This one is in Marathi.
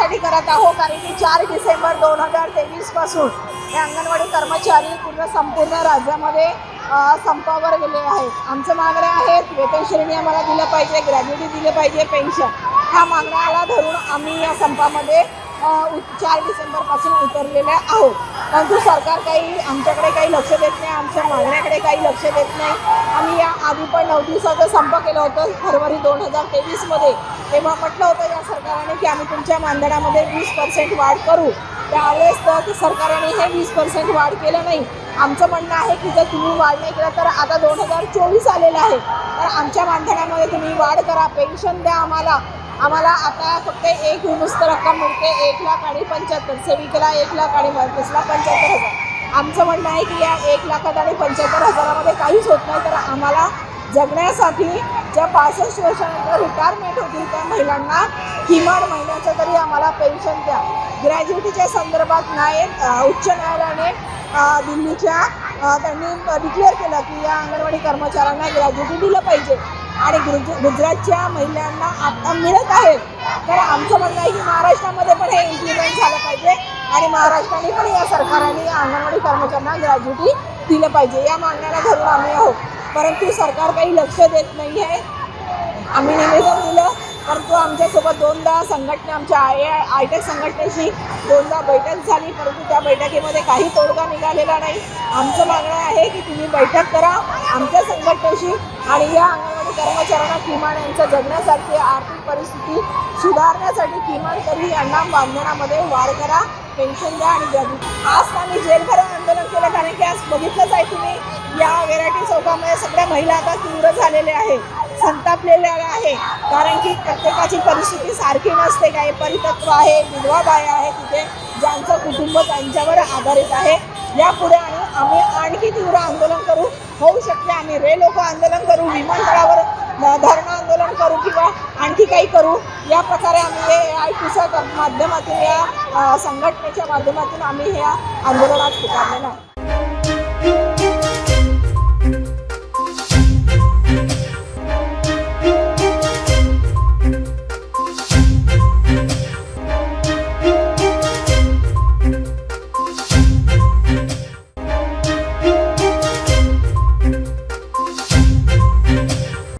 यासाठी करत आहोत कारण की चार डिसेंबर दोन हजार तेवीसपासून हे अंगणवाडी कर्मचारी पूर्ण संपूर्ण राज्यामध्ये संपावर गेले आहेत. आमचं मागण्या आहेत वेतनश्रेणी आम्हाला दिलं पाहिजे ग्रॅज्युटी दिले पाहिजे पेन्शन. ह्या मागण्याला धरून आम्ही या संपामध्ये चार डिसेंबरपासून उतरलेले आहोत. परंतु सरकार काही आमच्याकडे काही लक्ष देत नाही आमच्या मागण्याकडे काही लक्ष देत नाही. आम्ही या आधी पण नऊ दिवसाचा संप केला होता फरवरी दोन हजार तेवीसमध्ये. तेव्हा म्हटलं होतं या सरकारने की आम्ही तुमच्या मानधनामध्ये वीस पर्सेंट वाढ करू. त्यावेळेस तर सरकारने हे वीस पर्सेंट वाढ केलं नाही. आमचं म्हणणं आहे की जर तुम्ही वाढ नाही केलं तर आता दोन हजार चोवीस आलेलं आहे. तर आमच्या मानधनामध्ये तुम्ही वाढ करा पेन्शन द्या आम्हाला. आम्हाला आता फक्त एक नुसतं रक्कम मिळते एक लाख आणि पंच्याहत्तर. सेविकेला एक लाख आणि वर्कर्सला पंच्याहत्तर हजार. आमचं म्हणणं आहे की या एक लाखात आणि पंच्याहत्तर हजारामध्ये काहीच होत नाही तर आम्हाला जगण्यासाठी ज्या पासष्ट वर्षानंतर रिटायरमेंट होतील त्या महिलांना किमान महिन्याचं तरी आम्हाला पेन्शन द्या. ग्रॅज्युटीच्या संदर्भात नाही उच्च न्यायालयाने दिल्लीच्या त्यांनी डिक्लेअर केलं की या अंगणवाडी कर्मचाऱ्यांना ग्रॅज्युटी दिलं पाहिजे. आणि गुज गुजरातच्या महिलांना आता मिळत आहेत तर आमचं म्हणणं आहे की महाराष्ट्रामध्ये पण हे इम्प्लिमेंट झालं पाहिजे. आणि महाराष्ट्राने पण या सरकारने या अंगणवाडी कर्मचाऱ्यांना ग्रॅज्युटी दिलं पाहिजे. या मागण्याला धरून आम्ही आहोत. परंतु सरकार काही लक्ष देत नाही आहे आम्ही निवेदन दिलं परंतु आमच्यासोबत दोनदा संघटना आमच्या आय आय टेक संघटनेशी दोनदा बैठक झाली परंतु त्या बैठकीमध्ये काही तोडगा निघालेला नाही. आमचं मागणं आहे की तुम्ही बैठक करा आमच्या संघटनेशी आणि या अंगणवाडी कर्मचाऱ्यांना किमान यांचं जगण्यासाठी आर्थिक परिस्थिती सुधारण्यासाठी किमान तरी यांना बांधण्यामध्ये वाढ करा पेन्शन द्या आणि द्या आज आम्ही जेलभरण आंदोलन केलं कारण की आज बघितलंच आहे तुम्ही. या व्हेरायटी चौकामध्ये सगळ्या महिला आता तीव्र झालेल्या आहे संतापलेल्या आहे. कारण की प्रत्येकाची परिस्थिती सारखी नसते. काही परितत्व आहे विधवा बाया आहे तिथे ज्यांचं कुटुंब त्यांच्यावर आधारित आहे. यापुढे आणि आम्ही आणखी तीव्र आंदोलन करू. होऊ शकते आम्ही रे लोक आंदोलन करू विमानतळावर धरणं आंदोलन करू किंवा आणखी काही करू. या प्रकारे आम्ही हे आय टीच्या माध्यमातून या संघटनेच्या माध्यमातून आम्ही ह्या आंदोलनात स्वीकारलेलं आहे.